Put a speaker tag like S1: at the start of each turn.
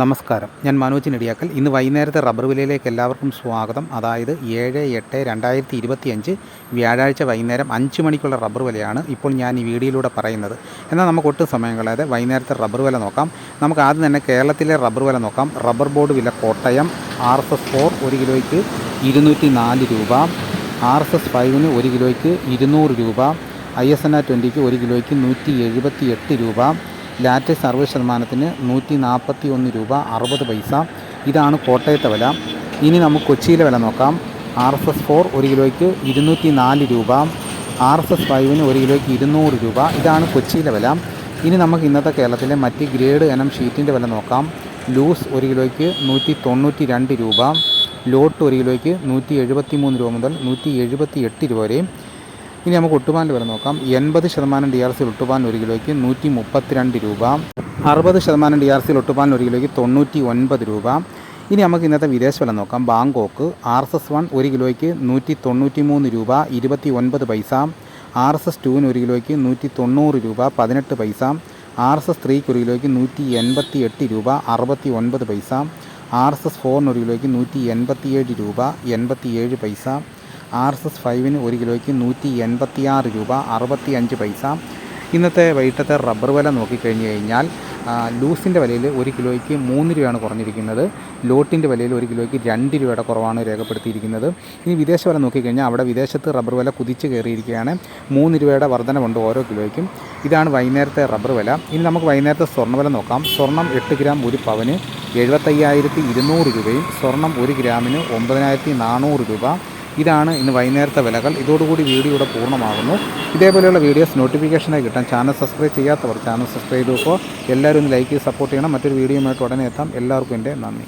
S1: നമസ്കാരം. ഞാൻ മനോജ് നെടിയാക്കൽ. ഇന്ന് വൈകുന്നേരത്തെ റബ്ബർ വിലയിലേക്ക് എല്ലാവർക്കും സ്വാഗതം. അതായത് ഏഴ് എട്ട് രണ്ടായിരത്തി ഇരുപത്തി അഞ്ച് വ്യാഴാഴ്ച വൈകുന്നേരം അഞ്ച് മണിക്കുള്ള റബ്ബർ വിലയാണ് ഇപ്പോൾ ഞാൻ ഈ വീഡിയോയിലൂടെ പറയുന്നത്. എന്നാൽ നമുക്ക് ഒട്ടും സമയം കളയാതെ വൈകുന്നേരത്തെ റബ്ബർ വില നോക്കാം. നമുക്ക് ആദ്യം തന്നെ കേരളത്തിലെ റബ്ബർ വില നോക്കാം. റബ്ബർ ബോർഡ് വില Kottayam R S S four ഒരു കിലോയ്ക്ക് ഇരുന്നൂറ്റി നാല് രൂപ ആർ എസ് എസ് ഫൈവിന് ഒരു കിലോയ്ക്ക് ഇരുന്നൂറ് രൂപ ഐ എസ് എൻ ആ ട്വന്റിക്ക് ഒരു കിലോയ്ക്ക് നൂറ്റി എഴുപത്തി എട്ട് രൂപ ലാറ്റക്സ് അറുപത് ശതമാനത്തിന് നൂറ്റി നാൽപ്പത്തി ഒന്ന് രൂപ അറുപത് പൈസ. ഇതാണ് കോട്ടയത്തെ വില. ഇനി നമുക്ക് കൊച്ചിയിലെ വില നോക്കാം. ആർ എസ് എസ് ഫോർ ഒരു കിലോയ്ക്ക് ഇരുന്നൂറ്റി നാല് രൂപ. ആർ എസ് എസ് ഫൈവിന് ഒരു കിലോയ്ക്ക് ഇരുന്നൂറ് രൂപ. ഇതാണ് കൊച്ചിയിലെ വില. ഇനി നമുക്ക് ഇന്നത്തെ കേരളത്തിലെ മറ്റ് ഗ്രേഡ് ഇനം ഷീറ്റിന്റെ വില നോക്കാം. ലൂസ് ഒരു കിലോയ്ക്ക് നൂറ്റി തൊണ്ണൂറ്റി രണ്ട് രൂപ. ലോട്ട് ഒരു കിലോയ്ക്ക് നൂറ്റി എഴുപത്തി മൂന്ന് രൂപ മുതൽ നൂറ്റി എഴുപത്തി എട്ട് രൂപ വരെയും ഇനി നമുക്ക് ഒട്ടുപാലിന്റെ വില നോക്കാം. എൺപത് ശതമാനം ഡി ആർ സി ഒട്ടുപാലിന് ഒരു കിലോയ്ക്ക് നൂറ്റി മുപ്പത്തിരണ്ട് രൂപ. അറുപത് ശതമാനം ഡി ആർ സി ഒട്ടുപാലിന് ഒരു കിലോയ്ക്ക് തൊണ്ണൂറ്റി ഒൻപത് രൂപ. ഇനി നമുക്ക് ഇന്നത്തെ വിദേശ വില നോക്കാം. Bangkok R S S one ഒരു കിലോയ്ക്ക് നൂറ്റി തൊണ്ണൂറ്റി മൂന്ന് രൂപ ഇരുപത്തി ഒൻപത് പൈസ ആർ എസ് എസ് ടുവിന് ഒരു കിലോയ്ക്ക് നൂറ്റി തൊണ്ണൂറ് രൂപ പതിനെട്ട് പൈസ. ആർ എസ് എസ് ത്രീക്ക് ഒരു കിലോയ്ക്ക് നൂറ്റി എൺപത്തി എട്ട് രൂപ അറുപത്തി ഒൻപത് പൈസ ആർ എസ് എസ് ഫോറിന് ഒരു കിലോയ്ക്ക് നൂറ്റി എൺപത്തിയേഴ് രൂപ എൺപത്തിയേഴ് പൈസ. ആർ എസ് എസ് ഫൈവിന് ഒരു കിലോയ്ക്ക് നൂറ്റി എൺപത്തിയാറ് രൂപ അറുപത്തി അഞ്ച് പൈസ. ഇന്നത്തെ വൈകിട്ടത്തെ റബ്ബർ വില നോക്കിക്കഴിഞ്ഞ് കഴിഞ്ഞാൽ ലൂസിന്റെ വിലയിൽ ഒരു കിലോയ്ക്ക് മൂന്ന് രൂപയാണ് കുറഞ്ഞിരിക്കുന്നത്. ലോട്ടിന്റെ വിലയിൽ ഒരു കിലോയ്ക്ക് രണ്ട് രൂപയുടെ കുറവാണ് രേഖപ്പെടുത്തിയിരിക്കുന്നത്. ഇനി വിദേശ വില നോക്കിക്കഴിഞ്ഞാൽ അവിടെ വിദേശത്ത് റബ്ബർ വില കുതിച്ച് കയറിയിരിക്കുകയാണ്. മൂന്ന് രൂപയുടെ വർധനമുണ്ട് ഓരോ കിലോയ്ക്കും. ഇതാണ് വൈകുന്നേരത്തെ റബ്ബർ വില. ഇനി നമുക്ക് വൈകുന്നേരത്തെ സ്വർണ വില നോക്കാം. സ്വർണം എട്ട് ഗ്രാം ഒരു പവന് എഴുപത്തയ്യായിരത്തി ഇരുന്നൂറ് രൂപയും സ്വർണം ഒരു ഗ്രാമിന് ഒമ്പതിനായിരത്തി നാനൂറ് രൂപ. ഇതാണ് ഇന്ന് വൈകുന്നേരത്തെ വിലകൾ. ഇതോടുകൂടി വീഡിയോ ഇവിടെ പൂർണമാകുന്നു. ഇതേപോലെയുള്ള വീഡിയോസ് നോട്ടിഫിക്കേഷനായി കിട്ടാൻ ചാനൽ സബ്സ്ക്രൈബ് ചെയ്യാത്തവർ ചാനൽ സബ്സ്ക്രൈബ് ചെയ്തപ്പോൾ എല്ലാവരും ഒന്ന് ലൈക്ക് ചെയ്ത് സപ്പോർട്ട് ചെയ്യണം. മറ്റൊരു വീഡിയോയുമായിട്ട് ഉടനെ എത്താം. എല്ലാവർക്കും എന്റെ നന്ദി.